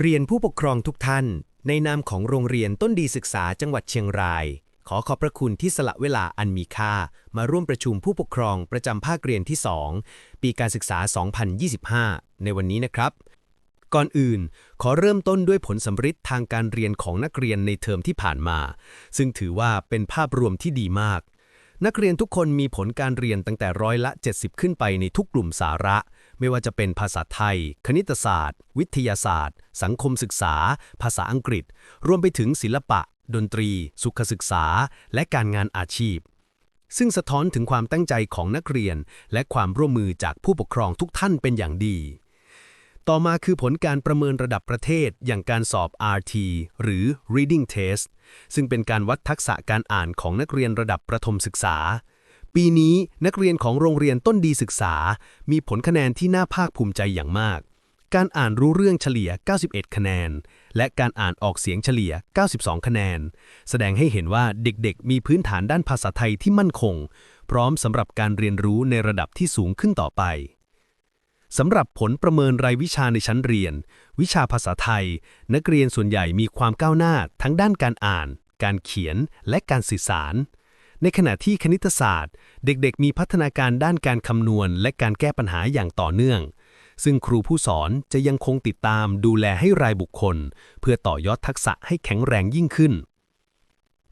เรียนผู้ปกครองทุกท่าน ในนามของโรงเรียนต้นดีศึกษาจังหวัดเชียงราย ขอขอบพระคุณที่สละเวลาอันมีค่า มาร่วมประชุมผู้ปกครองประจำภาคเรียนที่ 2 ปีการศึกษา 2025 ในวันนี้นะครับ ก่อนอื่น ขอเริ่มต้นด้วยผลสำฤทธิ์ทางการเรียนของนักเรียนในเทอมที่ผ่านมา ซึ่งถือว่าเป็นภาพรวมที่ดีมาก นักเรียนทุกคนมีผลการเรียนตั้งแต่ร้อยละ 70 ขึ้นไปในทุกกลุ่มสาระ ไม่ว่าจะเป็นภาษาไทย คณิตศาสตร์ วิทยาศาสตร์ สังคมศึกษา ภาษาอังกฤษ รวมไปถึงศิลปะ ดนตรี สุขศึกษา และการงานอาชีพ ซึ่งสะท้อนถึงความตั้งใจของนักเรียน และความร่วมมือจากผู้ปกครองทุกท่านเป็นอย่างดี ต่อมาคือผลการประเมินระดับประเทศ อย่างการสอบ RT หรือ Reading Test ซึ่งเป็นการวัดทักษะการอ่านของนักเรียนระดับประถมศึกษา ปีนี้นักเรียนของโรงเรียนต้นดีศึกษา มีผลคะแนนที่น่าภาคภูมิใจอย่างมาก การอ่านรู้เรื่องเฉลี่ย 91 คะแนน และการอ่านออกเสียงเฉลี่ย 92 คะแนน แสดงให้เห็นว่าเด็กๆ มีพื้นฐานด้านภาษาไทยที่มั่นคง พร้อมสำหรับการเรียนรู้ในระดับที่สูงขึ้นต่อไปสำหรับผลประเมินรายวิชาในชั้นเรียน วิชาภาษาไทย นักเรียนส่วนใหญ่มีความก้าวหน้าทั้งด้านการอ่าน การเขียน และการสื่อสาร ในขณะที่คณิตศาสตร์ เด็กๆ มีพัฒนาการด้านการคำนวณ และการแก้ปัญหาอย่างต่อเนื่อง ซึ่งครูผู้สอนจะยังคงติดตามดูแลให้รายบุคคล เพื่อต่อยอดทักษะให้แข็งแรงยิ่งขึ้น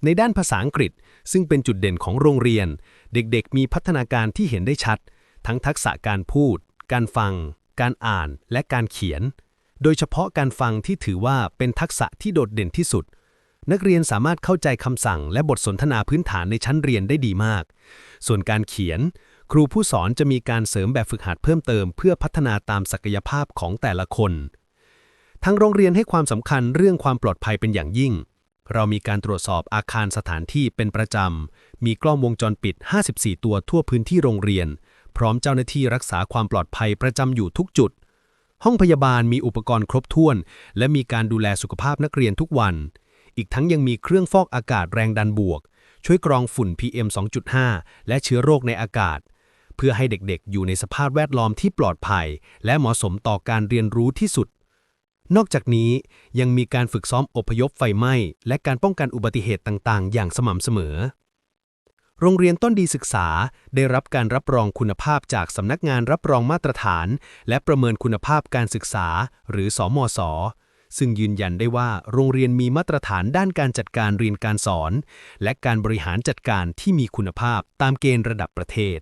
ในด้านภาษาอังกฤษ ซึ่งเป็นจุดเด่นของโรงเรียน เด็กๆ มีพัฒนาการที่เห็นได้ชัด ทั้งทักษะการพูด การฟัง การอ่าน และการเขียน โดยเฉพาะการฟังที่ถือว่าเป็นทักษะที่โดดเด่นที่สุด นักเรียนสามารถเข้าใจคำสั่งและบทสนทนาพื้นฐานในชั้นเรียนได้ดีมาก ส่วนการเขียน ครูผู้สอนจะมีการเสริมแบบฝึกหัดเพิ่มเติม เพื่อพัฒนาตามศักยภาพของแต่ละคนทางโรงเรียนให้ความสำคัญเรื่องความปลอดภัยเป็นอย่างยิ่ง เรามีการตรวจสอบอาคารสถานที่เป็นประจำ มีกล้องวงจรปิด 54 ตัวทั่วพื้นที่โรงเรียน พร้อมเจ้าหน้าที่รักษาความปลอดภัยประจำอยู่ทุกจุด ห้องพยาบาลมีอุปกรณ์ครบถ้วน และมีการดูแลสุขภาพนักเรียนทุกวัน อีกทั้งยังมีเครื่องฟอกอากาศแรงดันบวก ช่วยกรองฝุ่น PM 2.5 และเชื้อโรคในอากาศ เพื่อให้เด็กๆ อยู่ในสภาพแวดล้อมที่ปลอดภัย และเหมาะสมต่อการเรียนรู้ที่สุด นอกจากนี้ยังมีการฝึกซ้อมอพยพไฟไหม้ และการป้องกันอุบัติเหตุต่างๆ อย่างสม่ำเสมอโรงเรียนต้นดีศึกษาได้รับการรับรองคุณภาพจากสำนักงานรับรองมาตรฐาน และประเมินคุณภาพการศึกษา หรือสอมศ ซึ่งยืนยันได้ว่าโรงเรียนมีมาตรฐานด้านการจัดการเรียนการสอน และการบริหารจัดการที่มีคุณภาพตามเกณฑ์ระดับประเทศ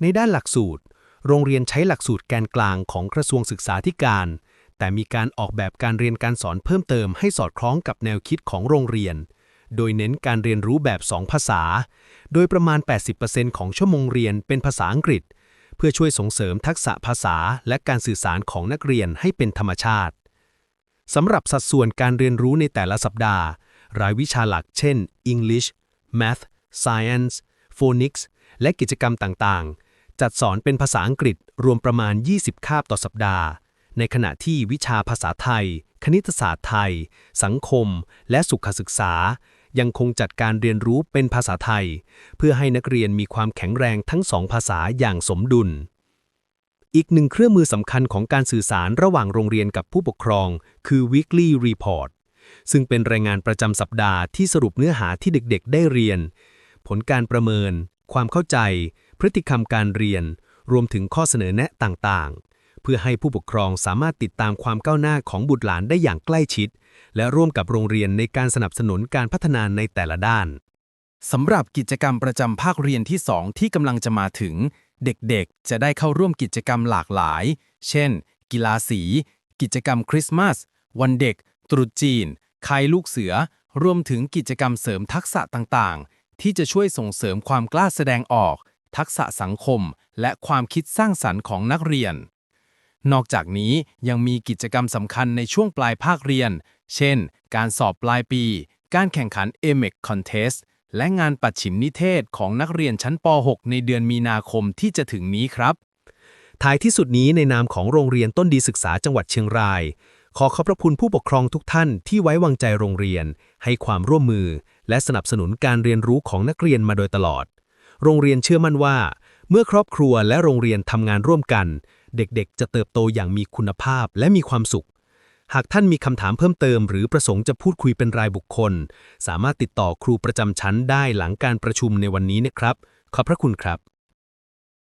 ในด้านหลักสูตร โรงเรียนใช้หลักสูตรแกนกลางของกระทรวงศึกษาธิการ แต่มีการออกแบบการเรียนการสอนเพิ่มเติมให้สอดคล้องกับแนวคิดของโรงเรียน โดยเน้นการเรียนรู้แบบ 2 ภาษา โดยประมาณ 80%ของชั่วโมงเรียนเป็นภาษาอังกฤษเพื่อช่วยส่งเสริมทักษะภาษาและการสื่อสารของนักเรียนให้เป็นธรรมชาติ สำหรับสัดส่วนการเรียนรู้ในแต่ละสัปดาห์ รายวิชาหลักเช่น English Math Science Phonics และกิจกรรมต่างๆ จัดสอนเป็นภาษาอังกฤษรวมประมาณ 20 คาบต่อสัปดาห์ ในขณะที่วิชาภาษาไทย คณิตศาสตร์ไทย สังคม และสุขศึกษา ยังคงจัดการเรียนรู้เป็นภาษาไทย เพื่อให้นักเรียนมีความแข็งแรงทั้งสองภาษาอย่างสมดุล อีกหนึ่งเครื่องมือสำคัญของการสื่อสารระหว่างโรงเรียนกับผู้ปกครอง คือ weekly report ซึ่งเป็นรายงานประจำสัปดาห์ที่สรุปเนื้อหาที่เด็กๆ ได้เรียน ผลการประเมิน ความเข้าใจ พฤติกรรมการเรียน รวมถึงข้อเสนอแนะต่างๆ เพื่อให้ผู้ปกครองสามารถติดตามความก้าวหน้าของบุตรหลานได้อย่างใกล้ชิด และร่วมกับโรงเรียนในการสนับสนุนการพัฒนาในแต่ละด้านสำหรับกิจกรรมประจำภาคเรียนที่ 2 ที่กำลังจะมาถึง เด็กๆ จะได้เข้าร่วมกิจกรรมหลากหลาย เช่น กีฬาสี กิจกรรมคริสต์มาส วันเด็ก ตรุษจีนคายลูกเสือ รวมถึงกิจกรรมเสริมทักษะต่างๆ ที่จะช่วยส่งเสริมความกล้าแสดงออก ทักษะสังคม และความคิดสร้างสรรค์ของนักเรียน นอกจากนี้ยังมีกิจกรรมสำคัญในช่วงปลายภาคเรียน เช่น การสอบปลายปี การแข่งขัน m e c Contest และงานปัดฉิมนิเทศของนักเรียนชั้นป .6 ในเดือนมีนาคมที่จะถึงนี้ครับ ท้ายที่สุดนี้ในนามของโรงเรียนต้นดีศึกษาจังหวัดเชียงราย ขอขอบพระคุณผู้ปกครองทุกท่านที่ไว้วางใจโรงเรียน ให้ความร่วมมือ และสนับสนุนการเรียนรู้ของนักเรียนมาโดยตลอด โรงเรียนเชื่อมั่นว่า เมื่อครอบครัวและโรงเรียนทำงานร่วมกัน เด็กๆ จะเติบโตอย่างมีคุณภาพและมีความสุข หากท่านมีคำถามเพิ่มเติม หรือประสงค์จะพูดคุยเป็นรายบุคคล สามารถติดต่อครูประจำชั้นได้หลังการประชุมในวันนี้นะครับ ขอบพระคุณครับ